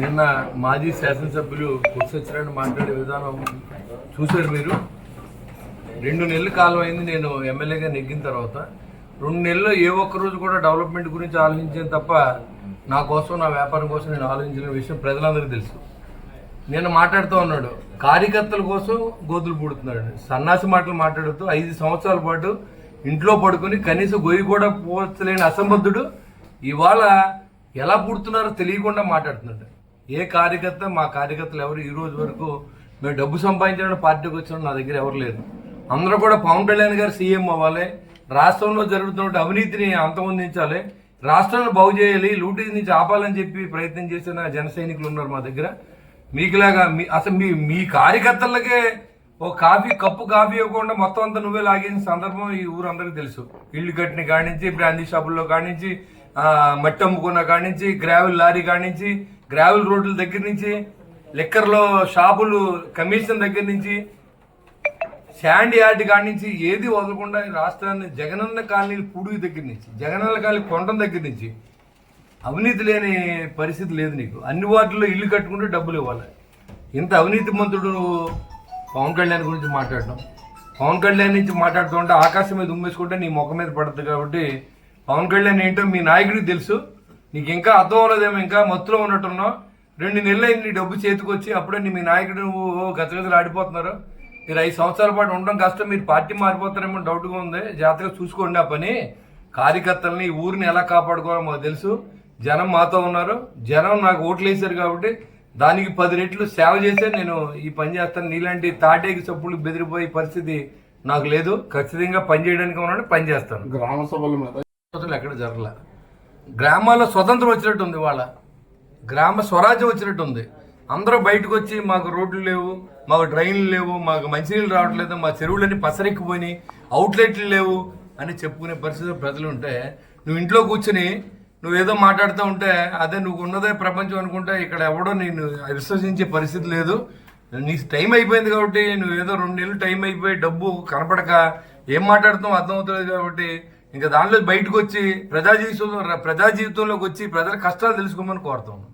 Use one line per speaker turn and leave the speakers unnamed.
నిన్న మాజీ శాసనసభ్యులు కుర్సత్యనారాయణ మాట్లాడే విధానం చూశారు మీరు. రెండు నెలల కాలం అయింది నేను ఎమ్మెల్యేగా నెగ్గిన తర్వాత. రెండు నెలల్లో ఏ ఒక్క రోజు కూడా డెవలప్మెంట్ గురించి ఆలోచించాను తప్ప నా కోసం నా వ్యాపారం కోసం నేను ఆలోచించిన విషయం ప్రజలందరికీ తెలుసు. నేను మాట్లాడుతూ ఉన్నాడు కార్యకర్తల కోసం గోతులు పుడుతున్నాడు. సన్నాసి మాటలు మాట్లాడుతూ ఐదు సంవత్సరాల పాటు ఇంట్లో పడుకొని కనీసం గొయ్యి కూడా పోచలేని అసంబద్ధుడు ఇవాళ ఎలా పుడుతున్నారో తెలియకుండా మాట్లాడుతున్నాడు. ఏ కార్యకర్త మా కార్యకర్తలు ఎవరు ఈ రోజు వరకు మేము డబ్బు సంపాదించడానికి పార్టీకి వచ్చిన నా దగ్గర ఎవరు లేరు. అందరూ కూడా పవన్ కళ్యాణ్ గారు సీఎం అవ్వాలి రాష్ట్రంలో జరుగుతున్న అవినీతిని అంతమొందించాలి రాష్ట్రాన్ని బాగు చేయాలి లూటీ నుంచి ఆపాలని చెప్పి ప్రయత్నం చేసిన జన సైనికులు ఉన్నారు మా దగ్గర. మీకులాగా మీ అసలు మీ మీ కార్యకర్తలకే ఓ కాఫీ కప్పు కాఫీ ఇవ్వకుండా మొత్తం అంతా నువ్వే లాగిన సందర్భం ఈ ఊరు అందరికీ తెలుసు. ఇల్లు కట్టిన కానించి బ్రాందీ షాపుల్లో కానించి మట్టి అమ్ముకున్న కానించి గ్రావెల్ లారీ కానించి గ్రావెల్ రోడ్ల దగ్గర నుంచి లిక్కర్లో షాపులు కమిషన్ దగ్గర నుంచి శాండ్ యార్డ్ కాడి నుంచి ఏది వదలకుండా రాష్ట్రాన్ని జగనన్న కాలనీ పూడుగు దగ్గర నుంచి జగనన్న కాలనీ కొండం దగ్గర నుంచి అవినీతి లేని పరిస్థితి లేదు నీకు. అన్ని వార్డుల్లో ఇల్లు కట్టుకుంటే డబ్బులు ఇవ్వాలి. ఇంత అవినీతి మంత్రుడు పవన్ కళ్యాణ్ గురించి మాట్లాడడం. పవన్ కళ్యాణ్ నుంచి మాట్లాడుతూ ఉంటే ఆకాశం మీద ఉమ్మేసుకుంటే నీ ముఖం మీద పడుతుంది కాబట్టి పవన్ కళ్యాణ్ ఏంటో మీ నాయకుడికి తెలుసు. నీకు ఇంకా అర్థం అవ్వలేదేమో ఇంకా మత్తులో ఉన్నట్టున్నావు. రెండు నెలలు అయింది నీ డబ్బు చేతికి వచ్చి అప్పుడే నీ మీ నాయకుడు నువ్వు గతగతలు ఆడిపోతున్నారు. మీరు ఐదు సంవత్సరాల పాటు ఉండడం కష్టం మీరు పార్టీ మారిపోతారేమో డౌట్గా ఉంది. జాగ్రత్తగా చూసుకోండి ఆ పని. కార్యకర్తల్ని ఈ ఊరిని ఎలా కాపాడుకోవాలో మాకు తెలుసు. జనం మాతో ఉన్నారు. జనం నాకు ఓట్లు వేశారు కాబట్టి దానికి పది రెట్లు సేవ చేసే నేను ఈ పని చేస్తాను. నీలాంటి తాటేకి చప్పులు బెదిరిపోయే పరిస్థితి నాకు లేదు. ఖచ్చితంగా పని చేయడానికి ఉన్నాడు పని చేస్తాను.
గ్రామ సభల మీద
ఎక్కడ జరగల. గ్రామాల్లో స్వతంత్రం వచ్చినట్టు ఉంది వాళ్ళ గ్రామ స్వరాజ్యం వచ్చినట్టు ఉంది అందరూ బయటకు వచ్చి మాకు రోడ్లు లేవు మాకు డ్రైన్లు లేవు మాకు మంచినీళ్ళు రావట్లేదు మా చెరువులన్నీ పసరెక్కిపోయినాయి అవుట్లెట్లు లేవు అని చెప్పుకునే పరిస్థితి ప్రజలు ఉంటే నువ్వు ఇంట్లో కూర్చుని నువ్వేదో మాట్లాడుతూ ఉంటే అదే నువ్వు ఉన్నదే ప్రపంచం అనుకుంటే ఇక్కడ ఎవడో నేను విశ్వసించే పరిస్థితి లేదు. నీ టైం అయిపోయింది కాబట్టి నువ్వు ఏదో రెండు నెలలు టైం అయిపోయి డబ్బు కనపడక ఏం మాట్లాడుతావు అర్థమవుతుంది కాబట్టి ఇంకా దానిలో బయటకు వచ్చి ప్రజా జీవితంలో ప్రజా జీవితంలోకి వచ్చి ప్రజల కష్టాలు తెలుసుకోమని కోరుతాను